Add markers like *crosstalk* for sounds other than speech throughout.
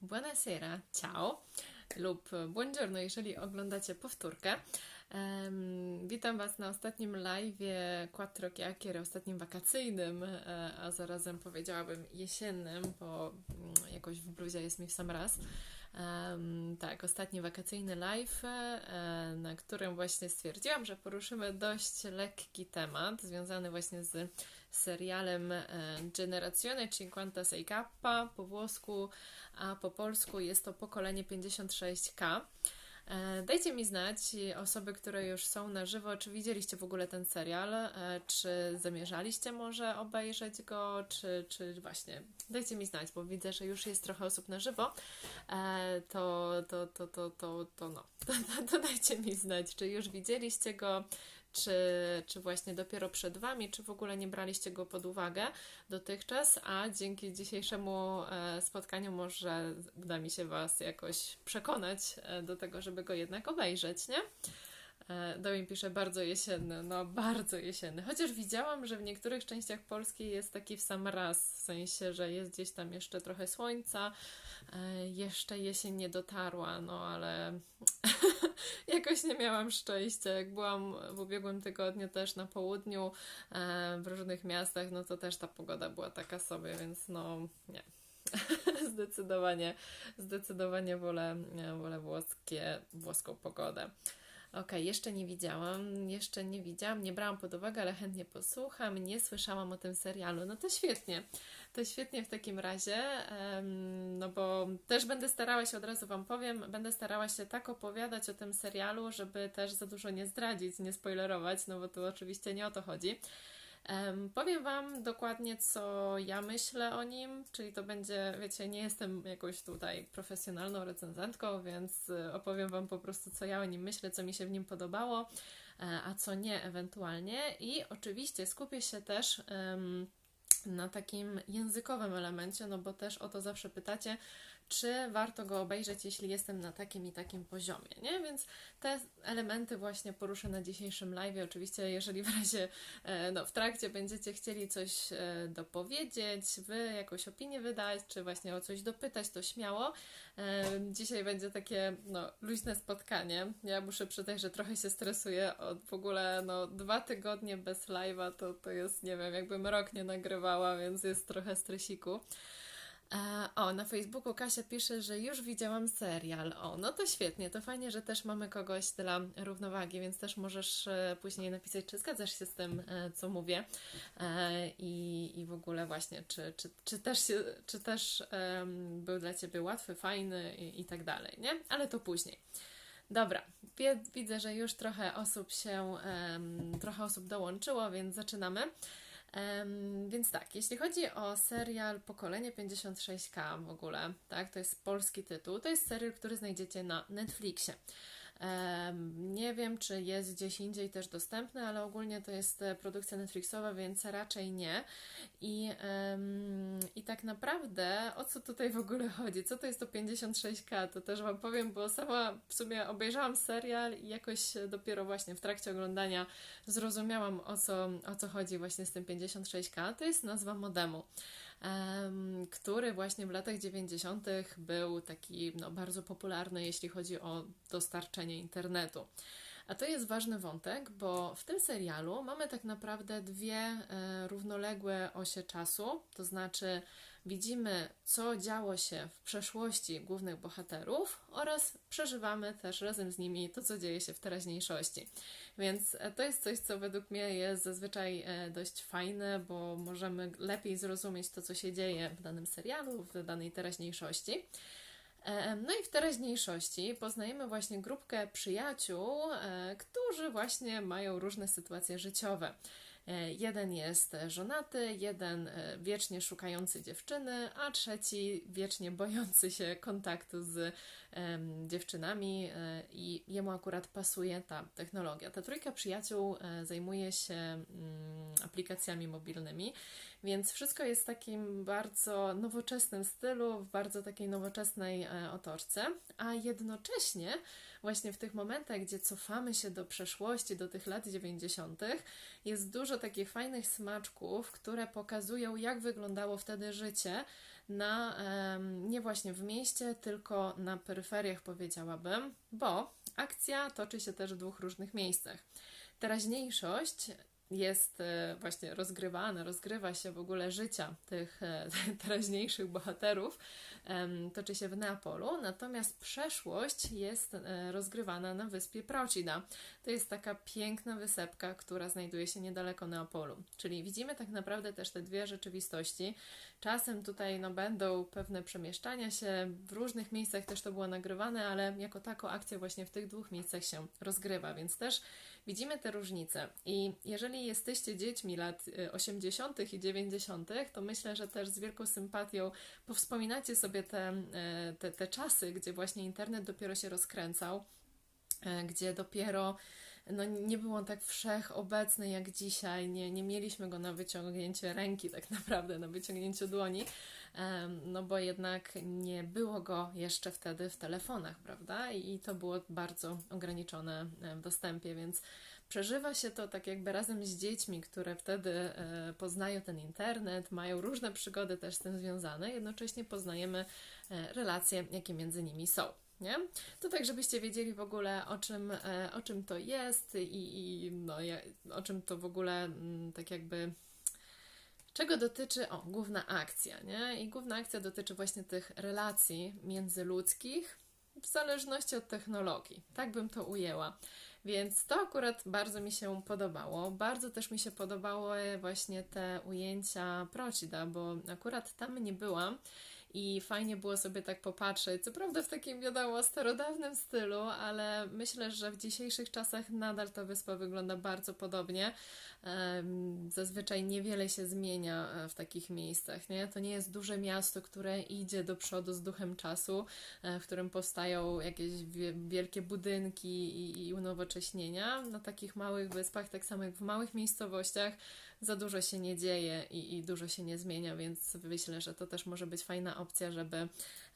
Buonasera, ciao lub buongiorno, jeżeli oglądacie powtórkę. Um, witam Was na ostatnim live Quattro Chiacchiere, ostatnim wakacyjnym, e, a zarazem powiedziałabym jesiennym, bo mm, jakoś w bluzie jest mi w sam raz. Um, tak, ostatni wakacyjny live, e, na którym właśnie stwierdziłam, że poruszymy dość lekki temat związany właśnie z serialem Generazione Cinquantasei K po włosku, a po polsku jest to pokolenie 56K. E, dajcie mi znać, osoby, które już są na żywo, czy widzieliście w ogóle ten serial, e, czy zamierzaliście może obejrzeć go, czy, czy właśnie. Dajcie mi znać, bo widzę, że już jest trochę osób na żywo, to, to, to, to, to, to no, to, *laughs* to, to dajcie mi znać, czy już widzieliście go, czy, czy właśnie dopiero przed Wami, czy w ogóle nie braliście go pod uwagę dotychczas, a dzięki dzisiejszemu e, spotkaniu może uda mi się Was jakoś przekonać e, do tego, żeby go jednak obejrzeć, nie? E, Domin pisze bardzo jesienny, no bardzo jesienny. Chociaż widziałam, że w niektórych częściach Polski jest taki w sam raz, w sensie, że jest gdzieś tam jeszcze trochę słońca, e, jeszcze jesień nie dotarła, no ale *laughs* jakoś nie miałam szczęścia. Jak byłam w ubiegłym tygodniu też na południu e, w różnych miastach, no to też ta pogoda była taka sobie, więc no nie. *laughs* zdecydowanie, zdecydowanie wolę, wolę włoskie, włoską pogodę. Ok, jeszcze nie widziałam, jeszcze nie widziałam, nie brałam pod uwagę, ale chętnie posłucham, nie słyszałam o tym serialu. No to świetnie, to świetnie w takim razie, no bo też będę starała się, od razu Wam powiem, będę starała się tak opowiadać o tym serialu, żeby też za dużo nie zdradzić, nie spoilerować, no bo tu oczywiście nie o to chodzi. Powiem Wam dokładnie, co ja myślę o nim, czyli to będzie, wiecie, nie jestem jakoś tutaj profesjonalną recenzentką, więc y, opowiem Wam po prostu, co ja o nim myślę, co mi się w nim podobało, e, a co nie ewentualnie. I oczywiście skupię się też. Um, na takim językowym elemencie, no bo też o to zawsze pytacie, czy warto go obejrzeć, jeśli jestem na takim i takim poziomie, nie? Więc te elementy właśnie poruszę na dzisiejszym live. Oczywiście, jeżeli w razie, e, no, w trakcie będziecie chcieli coś e, dopowiedzieć, wy jakąś opinię wydać, czy właśnie o coś dopytać, to śmiało. E, dzisiaj będzie takie, no, luźne spotkanie. Ja muszę przyznać, że trochę się stresuję od w ogóle, no, dwa tygodnie bez live'a, to, to jest, nie wiem, jakbym rok nie nagrywała, więc jest trochę stresiku. E, o, na Facebooku Kasia pisze, że już widziałam serial. O, no to świetnie, to fajnie, że też mamy kogoś dla równowagi, więc też możesz e, później napisać, czy zgadzasz się z tym, e, co mówię i, i w ogóle właśnie, czy, czy, czy też, się, czy też um, był dla Ciebie łatwy, fajny i, i tak dalej, nie? Ale to później. Dobra, widzę, że już trochę osób się, um, trochę osób dołączyło, więc zaczynamy. Więc tak, jeśli chodzi o serial Pokolenie 56K w ogóle, tak, to jest polski tytuł, to jest serial, który znajdziecie na Netflixie. Nie wiem, czy jest gdzieś indziej też dostępny, ale ogólnie to jest e, produkcja Netflixowa, więc raczej nie. I, I tak naprawdę o co tutaj w ogóle chodzi? Co to jest to 56K? To też Wam powiem, bo sama w sumie obejrzałam serial i jakoś dopiero właśnie w trakcie oglądania zrozumiałam o co, o co chodzi właśnie z tym 56K. To jest nazwa modemu który właśnie w latach 90. był taki no, bardzo popularny, jeśli chodzi o dostarczenie internetu. A to jest ważny wątek, bo w tym serialu mamy tak naprawdę dwie e, równoległe osie czasu, to znaczy widzimy, co działo się w przeszłości głównych bohaterów oraz przeżywamy też razem z nimi to, co dzieje się w teraźniejszości. Więc e, to jest coś, co według mnie jest zazwyczaj e, dość fajne, bo możemy lepiej zrozumieć to, co się dzieje w danym serialu, w danej teraźniejszości. E, no i w teraźniejszości poznajemy właśnie grupkę przyjaciół, którzy właśnie mają różne sytuacje życiowe. E, jeden jest żonaty, jeden e, wiecznie szukający dziewczyny, a trzeci wiecznie bojący się kontaktu z dziewczynami e, i jemu akurat pasuje ta technologia. Ta trójka przyjaciół zajmuje się um, aplikacjami mobilnymi, więc wszystko jest w takim bardzo nowoczesnym stylu, w bardzo takiej nowoczesnej otoczce, a jednocześnie właśnie w tych momentach, gdzie cofamy się do przeszłości, do tych lat 90., jest dużo takich fajnych smaczków, które pokazują, jak wyglądało wtedy życie na, nie właśnie w mieście, tylko na peryferiach powiedziałabym, bo akcja toczy się też w dwóch różnych miejscach. Teraźniejszość jest e, właśnie rozgrywane, rozgrywa się w ogóle życia tych e, *laughs* teraźniejszych bohaterów, toczy się w Neapolu, natomiast przeszłość jest e, rozgrywana na wyspie Procida. To jest taka piękna wysepka, która znajduje się niedaleko Neapolu. Czyli widzimy tak naprawdę też te dwie rzeczywistości. Czasem tutaj no, będą pewne przemieszczania się, w różnych miejscach też to było nagrywane, ale jako tako akcja właśnie w tych dwóch miejscach się rozgrywa, więc też widzimy te różnice. I jeżeli jesteście dziećmi lat 80. Y, i 90., to myślę, że też z wielką sympatią powspominacie sobie te, y, te, te czasy, gdzie właśnie internet dopiero się rozkręcał, y, gdzie dopiero no, nie był on tak wszechobecny jak dzisiaj, nie, nie mieliśmy go na wyciągnięcie ręki, tak *laughs* naprawdę, na wyciągnięciu dłoni, no bo jednak nie było go jeszcze wtedy w telefonach, prawda? I to było bardzo ograniczone w dostępie, więc przeżywa się to tak jakby razem z dziećmi, które wtedy e, poznają ten internet, mają różne przygody też z tym związane, jednocześnie poznajemy e, relacje, jakie między nimi są. Nie? To tak, żebyście wiedzieli w ogóle o czym, e, o czym to jest i, i no, o czym to w ogóle mm, tak jakby czego dotyczy, o, główna akcja, nie? I główna akcja dotyczy właśnie tych relacji międzyludzkich w zależności od technologii. Tak bym to ujęła. Więc to akurat bardzo mi się podobało. Bardzo też mi się podobały właśnie te ujęcia Procida, bo akurat tam nie byłam i fajnie było sobie tak popatrzeć. Co prawda w takim, wiadomo, starodawnym stylu, ale myślę, że w dzisiejszych czasach nadal ta wyspa wygląda bardzo podobnie. Zazwyczaj niewiele się zmienia e, w takich miejscach, nie? To nie jest duże miasto, które idzie do przodu z duchem czasu, e, w którym powstają jakieś wielkie budynki i, i unowocześnienia. Na takich małych wyspach, tak samo jak w małych miejscowościach, za dużo się nie dzieje i, i dużo się nie zmienia, więc myślę, że to też może być fajna opcja, żeby,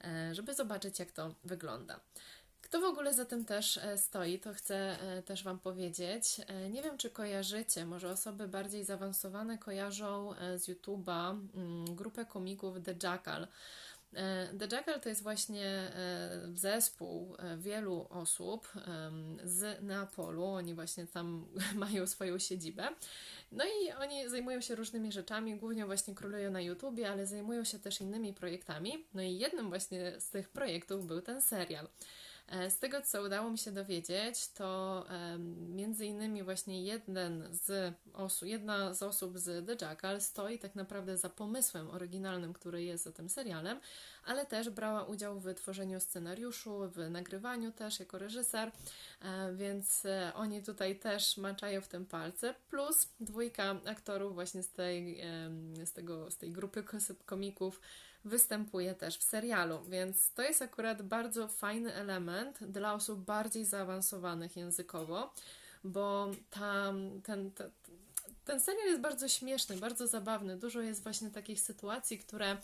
e, żeby zobaczyć, jak to wygląda. Kto w ogóle za tym też e, stoi, to chcę e, też Wam powiedzieć. Nie wiem, czy kojarzycie, może osoby bardziej zaawansowane kojarzą z YouTube'a mm, grupę komików The Jackal. The Jackal to jest właśnie zespół wielu osób z Neapolu. Oni właśnie tam *laughs* mają swoją siedzibę. No i oni zajmują się różnymi rzeczami, głównie właśnie królują na YouTubie, ale zajmują się też innymi projektami. No i jednym właśnie z tych projektów był ten serial. E, z tego, co udało mi się dowiedzieć, to między innymi właśnie jeden z osób, jedna z osób z The Jackal stoi tak naprawdę za pomysłem oryginalnym, który jest za tym serialem, ale też brała udział w tworzeniu scenariuszu, w nagrywaniu też jako reżyser, e, więc e, oni tutaj też maczają w tym palce, plus dwójka aktorów właśnie z tej, z tego, z tej grupy komików, występuje też w serialu, więc to jest akurat bardzo fajny element dla osób bardziej zaawansowanych językowo, bo ten, ten serial jest bardzo śmieszny, bardzo zabawny. Dużo jest właśnie takich sytuacji, które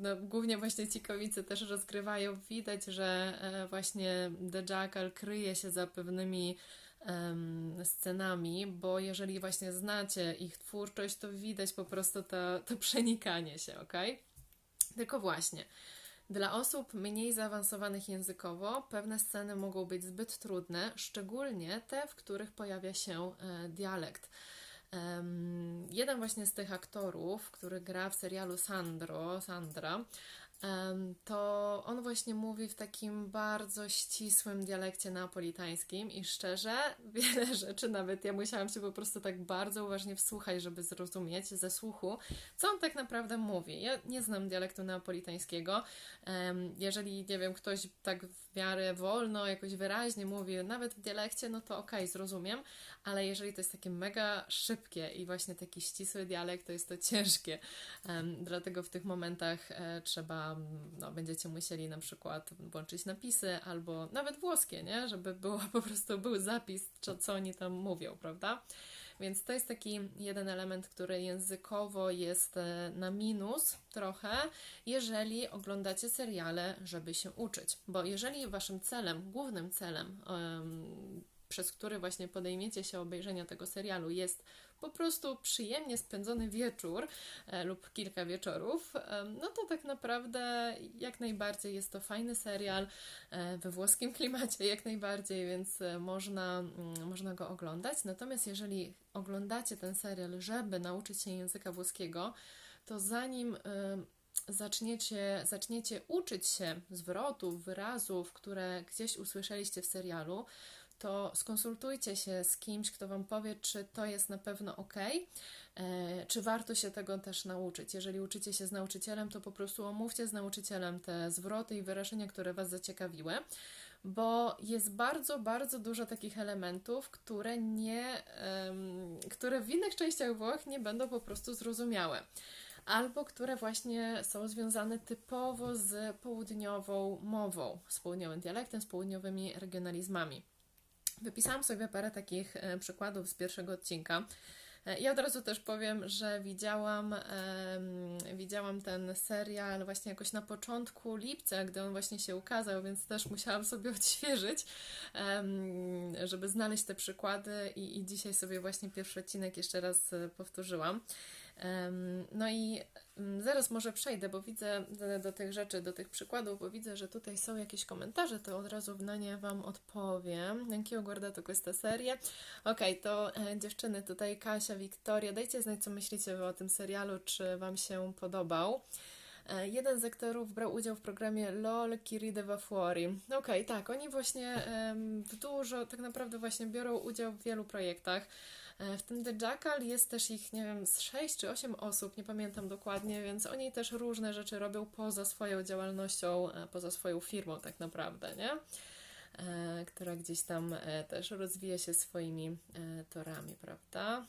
no, głównie właśnie ci komicy też rozgrywają. Widać, że e, właśnie The Jackal kryje się za pewnymi scenami, bo jeżeli właśnie znacie ich twórczość, to widać po prostu to, to *laughs* przenikanie się, ok? Tylko właśnie. Dla osób mniej zaawansowanych językowo pewne sceny mogą być zbyt trudne, szczególnie te, w których pojawia się e, dialekt. Jeden właśnie z tych aktorów, który gra w serialu Sandro, Sandra, to on właśnie mówi w takim bardzo ścisłym dialekcie neapolitańskim i szczerze, *laughs* wiele rzeczy nawet ja musiałam się po prostu tak bardzo uważnie wsłuchać, żeby zrozumieć ze słuchu, co on tak naprawdę mówi. Ja nie znam dialektu neapolitańskiego. Jeżeli, nie wiem, ktoś tak w miarę wolno, jakoś wyraźnie mówi, nawet w dialekcie, no to okej, okay, zrozumiem, ale jeżeli to jest takie mega szybkie i właśnie taki ścisły dialekt, to jest to ciężkie. Dlatego w tych momentach e, trzeba no, będziecie musieli na przykład włączyć napisy albo nawet włoskie, nie? Żeby było po prostu był zapis, co, co oni tam mówią, prawda? Więc to jest taki jeden element, który językowo jest e, na minus trochę, jeżeli oglądacie seriale, żeby się uczyć. Bo jeżeli waszym celem, głównym celem, przez który właśnie podejmiecie się obejrzenia tego serialu, jest po prostu przyjemnie spędzony wieczór e, lub kilka wieczorów, e, no to tak naprawdę jak najbardziej jest to fajny serial e, we włoskim *laughs* klimacie, jak najbardziej, więc można, mm, można go oglądać. Natomiast jeżeli oglądacie ten serial, żeby nauczyć się języka włoskiego, to zanim. Zaczniecie, zaczniecie uczyć się zwrotów, wyrazów, które gdzieś usłyszeliście w serialu, to skonsultujcie się z kimś, kto Wam powie, czy to jest na pewno ok, e, czy warto się tego też nauczyć. Jeżeli uczycie się z nauczycielem, to po prostu omówcie z nauczycielem te zwroty i wyrażenia, które Was zaciekawiły, bo jest bardzo, bardzo dużo takich elementów, które nie, które w innych częściach Włoch nie będą po prostu zrozumiałe albo które właśnie są związane typowo z południową mową, z południowym dialektem, z południowymi regionalizmami. Wypisałam sobie parę takich e, przykładów z pierwszego odcinka. E, ja od razu też powiem, że widziałam, widziałam ten serial właśnie jakoś na początku lipca, gdy on właśnie się ukazał, więc też musiałam sobie *laughs* odświeżyć, żeby znaleźć te przykłady i, i dzisiaj sobie właśnie pierwszy odcinek jeszcze raz e, powtórzyłam. No i mm, zaraz może przejdę, bo widzę do tych rzeczy, do tych przykładów, bo widzę, że tutaj są jakieś komentarze, to od razu na nie Wam odpowiem. Anch'io guardato questa serie. Ok, to e, dziewczyny, tutaj Kasia, Wiktoria, dajcie znać, co myślicie o tym serialu, czy Wam się podobał. E, jeden z aktorów brał udział w programie LOL Kiride va fuori. Okej, okay, tak, oni właśnie w dużo, tak naprawdę właśnie biorą udział w wielu projektach. E, w tym The Jackal jest też ich, nie wiem, z 6 czy 8 osób, nie pamiętam dokładnie, więc oni też różne rzeczy robią poza swoją działalnością, e, poza swoją firmą tak naprawdę, nie? E, która gdzieś tam też rozwija się swoimi torami, prawda?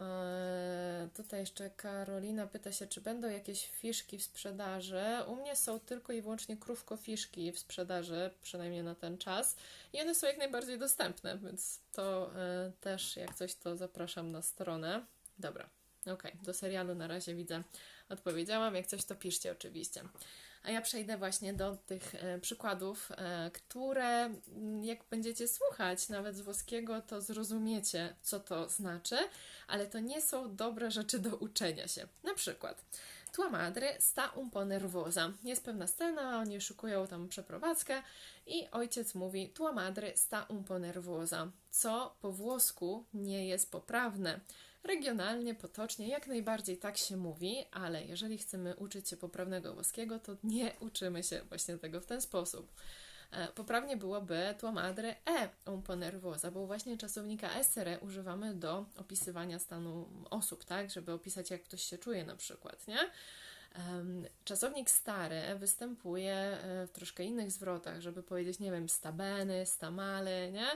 Eee, tutaj jeszcze Karolina pyta się, czy będą jakieś fiszki w sprzedaży. U mnie są tylko i wyłącznie krówko-fiszki w sprzedaży, przynajmniej na ten czas. I one są jak najbardziej dostępne, więc to e, też jak coś, to zapraszam na stronę. Dobra, ok, do serialu na razie widzę, odpowiedziałam. Jak coś, to piszcie oczywiście. A ja przejdę właśnie do tych e, przykładów, e, które mm, jak będziecie słuchać nawet z włoskiego, to zrozumiecie, co to znaczy, ale to nie są dobre rzeczy do uczenia się. Na przykład, tua madre sta un po nervosa. Jest pewna scena, oni szukują tam przeprowadzkę i ojciec mówi tua madre sta un po nervosa, co po włosku nie jest poprawne regionalnie, potocznie, jak najbardziej tak się mówi, ale jeżeli chcemy uczyć się poprawnego włoskiego, to nie uczymy się właśnie tego w ten sposób. E, poprawnie byłoby tua madre è un po nervosa, bo właśnie czasownika essere używamy do opisywania stanu osób, tak, żeby opisać jak ktoś się czuje na przykład, nie? Czasownik stary występuje e, w troszkę innych zwrotach, żeby powiedzieć, nie wiem, stabeny, stamale, nie?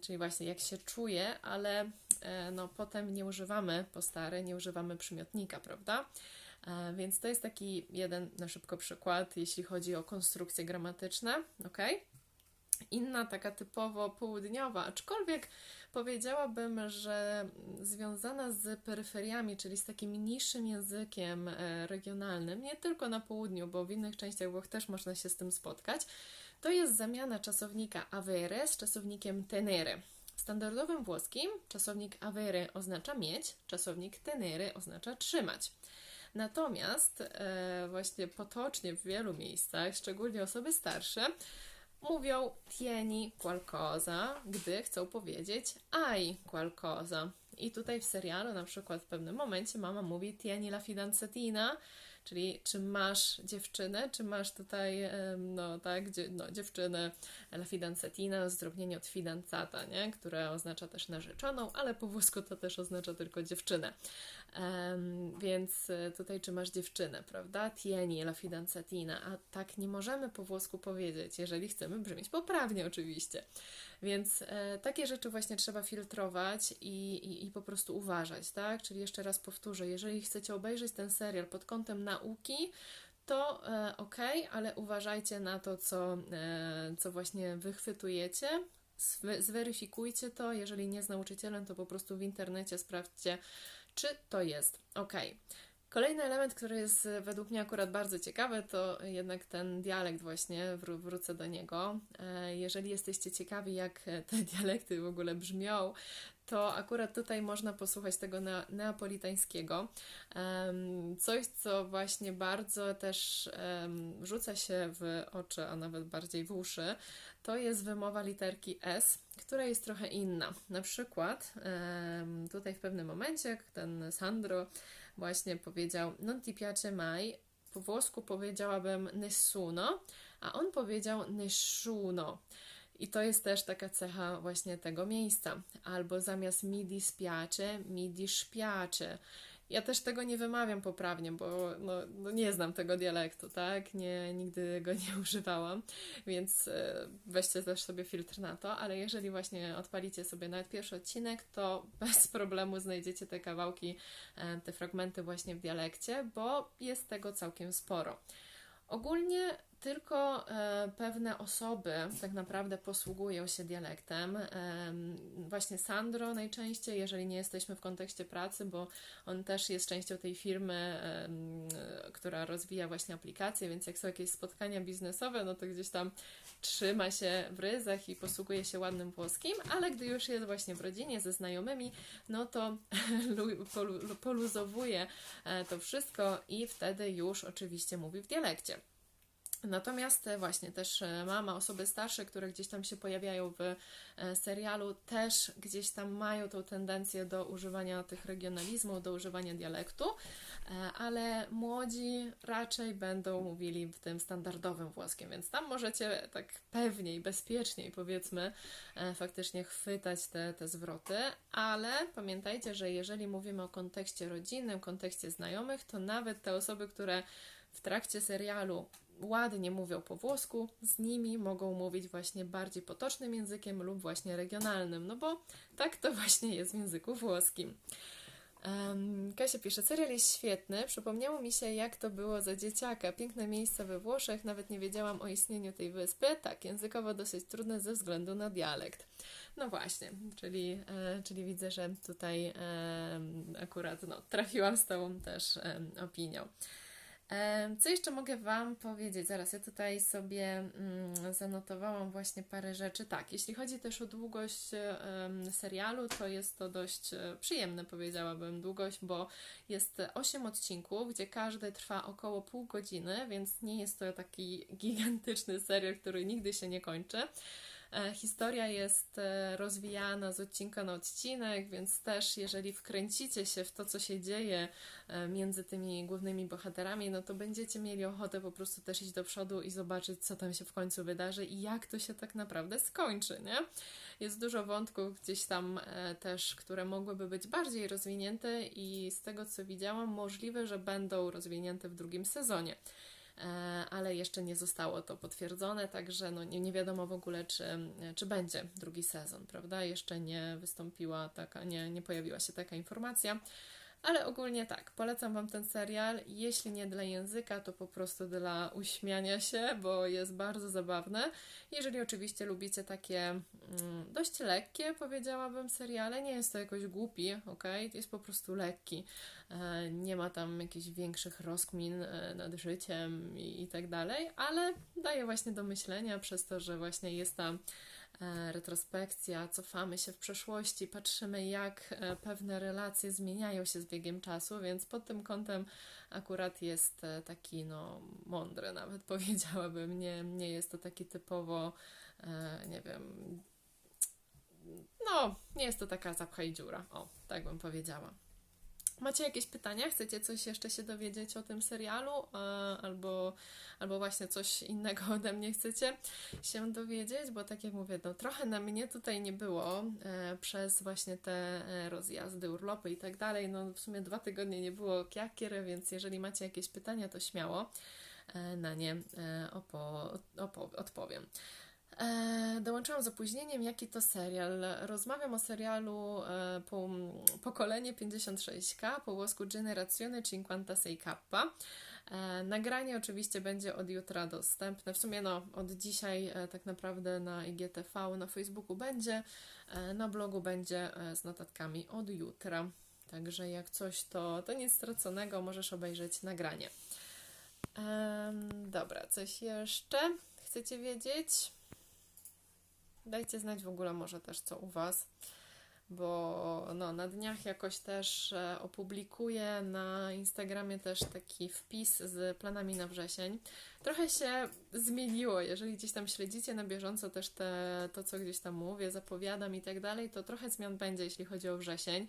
Czyli właśnie jak się czuje, ale e, no, potem nie używamy po stary, nie używamy przymiotnika, prawda? E, więc to jest taki jeden na szybko przykład, jeśli chodzi o konstrukcje gramatyczne, ok? Inna taka typowo południowa, aczkolwiek powiedziałabym, że związana z peryferiami, czyli z takim niższym językiem e, regionalnym, nie tylko na południu, bo w innych częściach Włoch też można się z tym spotkać, to jest zamiana czasownika avere z czasownikiem tenere. W standardowym włoskim czasownik avere oznacza mieć, czasownik tenere oznacza trzymać. Natomiast e, właśnie potocznie w wielu miejscach, szczególnie osoby starsze, mówią tieni qualcosa, gdy chcą powiedzieć ai qualcosa. I tutaj w serialu na przykład w pewnym momencie mama mówi tieni la fidanzatina, Czyli czy masz dziewczynę, czy masz tutaj, no tak, no, dziewczynę la fidanzatina, zdrobnienie od fidanzata, nie? które oznacza też narzeczoną, ale po włosku to też oznacza tylko dziewczynę. Um, więc e, tutaj czy masz dziewczynę, prawda? Tieni la fidanzatina, a tak nie możemy po włosku powiedzieć, jeżeli chcemy brzmieć poprawnie oczywiście. Więc e, takie rzeczy właśnie trzeba filtrować i, i, i, po prostu uważać, tak? Czyli jeszcze raz powtórzę, jeżeli chcecie obejrzeć ten serial pod kątem nauki, to e, ok, ale uważajcie na to, co, e, co właśnie wychwytujecie. Zweryfikujcie to, jeżeli nie z nauczycielem, to po prostu w internecie sprawdźcie, czy to jest ok. Kolejny element, który jest według mnie akurat bardzo ciekawy, to jednak ten dialekt właśnie, wró wrócę do niego. E, jeżeli jesteście ciekawi, jak te *laughs* dialekty w ogóle brzmią, to akurat tutaj można posłuchać tego neapolitańskiego. Coś, co właśnie bardzo też rzuca się w oczy, a nawet bardziej w uszy, to jest wymowa literki S, która jest trochę inna. Na przykład tutaj w pewnym momencie ten Sandro właśnie powiedział non ti piace mai, po włosku powiedziałabym nessuno, a on powiedział nessuno. I to jest też taka cecha właśnie tego miejsca. Albo zamiast mi dispiace, mi dispiace. Ja też tego nie wymawiam poprawnie, bo no, no, nie znam tego dialektu, tak? Nie, nigdy go nie *laughs* używałam, więc e, weźcie też sobie filtr na to, ale jeżeli właśnie odpalicie sobie nawet pierwszy odcinek, to *laughs* bez problemu znajdziecie te kawałki, e, te fragmenty właśnie w dialekcie, bo jest tego całkiem sporo. Ogólnie tylko e, pewne osoby tak naprawdę posługują się dialektem. E, właśnie Sandro najczęściej, jeżeli nie jesteśmy w kontekście pracy, bo on też jest częścią tej firmy, e, która rozwija właśnie aplikacje, więc jak są jakieś spotkania biznesowe, no to gdzieś tam trzyma się w ryzach i posługuje się ładnym włoskim, ale gdy już jest właśnie w rodzinie ze znajomymi, no to *laughs* poluzowuje to wszystko i wtedy już oczywiście mówi w dialekcie. Natomiast e, właśnie też e, mama, osoby starsze, które gdzieś tam się pojawiają w e, serialu, też gdzieś tam mają tą tendencję do używania tych regionalizmów, do używania dialektu, ale młodzi raczej będą mówili w tym standardowym włoskim, więc tam możecie tak pewniej, bezpieczniej powiedzmy faktycznie chwytać te, te zwroty, ale pamiętajcie, że jeżeli mówimy o kontekście rodzinnym, kontekście znajomych, to nawet te osoby, które w trakcie serialu ładnie mówią po włosku, z nimi mogą mówić właśnie bardziej potocznym językiem lub właśnie regionalnym, no bo tak to *laughs* właśnie jest w języku włoskim. Kasia pisze, serial jest świetny. Przypomniało mi się, jak to było za dzieciaka. Piękne miejsca we Włoszech, nawet nie wiedziałam o istnieniu tej wyspy. Tak, językowo dosyć trudne ze względu na dialekt. No właśnie, czyli, e, czyli widzę, że tutaj akurat no, trafiłam z tą też opinią. Co jeszcze mogę Wam powiedzieć? Zaraz, ja tutaj sobie mm, zanotowałam właśnie parę rzeczy. Tak, jeśli chodzi też o długość serialu, to jest to dość e, przyjemne, powiedziałabym, długość, bo jest 8 odcinków, gdzie każdy trwa około pół godziny, więc nie jest to taki gigantyczny serial, który nigdy się nie kończy. E, historia jest e, rozwijana z odcinka na odcinek, więc też jeżeli wkręcicie się w to, co się dzieje e, między tymi głównymi bohaterami, no to będziecie mieli ochotę po prostu też iść do przodu i zobaczyć, co tam się w końcu wydarzy i jak to się tak naprawdę skończy, nie? Jest dużo wątków gdzieś tam też, które mogłyby być bardziej rozwinięte i z tego, co widziałam, możliwe, że będą rozwinięte w drugim sezonie. E, ale jeszcze nie zostało to potwierdzone, także no nie, nie wiadomo w ogóle, czy, czy będzie drugi sezon, prawda? Jeszcze nie wystąpiła taka, nie, nie pojawiła się taka informacja. Ale ogólnie tak, polecam Wam ten serial. Jeśli nie dla języka, to po prostu dla uśmiania się, bo jest bardzo zabawne. Jeżeli oczywiście lubicie takie mm, dość lekkie, powiedziałabym, seriale, nie jest to jakoś głupi, ok? Jest po prostu lekki. E, nie ma tam jakichś większych rozkmin e, nad życiem i, i tak dalej, ale daje właśnie do myślenia przez to, że właśnie jest tam retrospekcja, cofamy się w przeszłości, patrzymy, jak e, pewne relacje zmieniają się z biegiem czasu, więc pod tym kątem akurat jest e, taki no, mądry, nawet *laughs* powiedziałabym. Nie, nie jest to taki typowo, nie wiem, no, nie jest to taka zapchaj dziura, o, tak bym powiedziała. Macie jakieś pytania? Chcecie coś jeszcze się dowiedzieć o tym serialu? Albo, albo właśnie coś innego *laughs* ode mnie chcecie się dowiedzieć? Bo tak jak mówię, no trochę na mnie tutaj nie było e, przez właśnie te e, rozjazdy, urlopy i tak dalej. No w sumie dwa tygodnie nie było kiakiery, więc jeżeli macie jakieś pytania, to śmiało e, na nie opo, opo, odpowiem. E, dołączyłam z opóźnieniem, jaki to serial. Rozmawiam o serialu e, po, Pokolenie 56K, po włosku Generazione 56K. E, nagranie oczywiście będzie od jutra dostępne. W sumie no, od dzisiaj tak naprawdę na IGTV, na Facebooku będzie, na blogu będzie z notatkami od jutra. Także jak coś, to, to nic straconego, możesz obejrzeć nagranie. Dobra, coś jeszcze chcecie wiedzieć? Dajcie znać w ogóle może też co u Was bo no, na dniach jakoś też e, opublikuję na Instagramie też taki wpis z planami na wrzesień. Trochę się zmieniło, jeżeli gdzieś tam śledzicie na bieżąco też te, to, co gdzieś tam mówię, zapowiadam i tak dalej, to trochę zmian będzie, jeśli chodzi o wrzesień.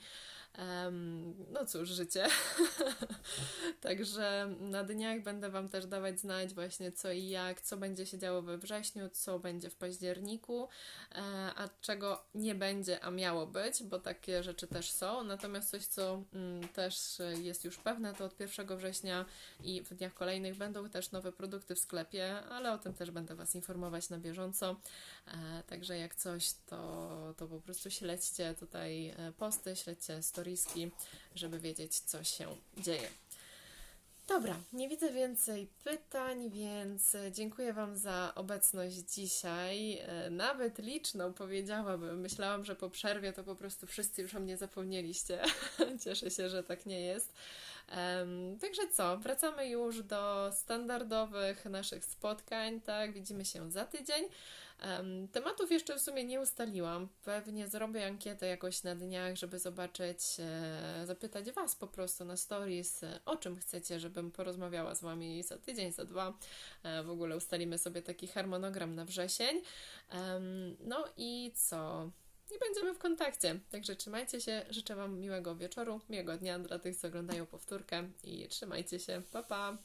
No cóż, życie. *laughs* Także na dniach będę Wam też dawać znać właśnie co i jak, co będzie się działo we wrześniu, co będzie w październiku, e, a czego nie będzie, a miało być, bo takie rzeczy też są. Natomiast coś, co mm, też jest już pewne, to od 1 września i w dniach kolejnych będą też nowe produkty w sklepie, ale o tym też będę Was informować na bieżąco. E, także jak coś, to, to po prostu śledźcie tutaj e, posty, śledźcie storiski, żeby wiedzieć, co się dzieje. Dobra, nie widzę więcej pytań, więc dziękuję Wam za obecność dzisiaj. E, nawet liczną powiedziałabym. Myślałam, że po przerwie to po prostu wszyscy już o mnie zapomnieliście. *laughs* Cieszę się, że tak nie jest. Także co, wracamy już do standardowych naszych spotkań, tak? Widzimy się za tydzień. Tematów jeszcze w sumie nie ustaliłam. Pewnie zrobię ankietę jakoś na dniach, żeby zobaczyć, e, zapytać Was po prostu na stories, e, o czym chcecie, żebym porozmawiała z Wami za tydzień, za dwa. E, w ogóle ustalimy sobie taki harmonogram na wrzesień. No i co? i będziemy w kontakcie. Także trzymajcie się, życzę Wam miłego wieczoru, miłego dnia dla tych, co oglądają powtórkę i trzymajcie się. Pa, pa!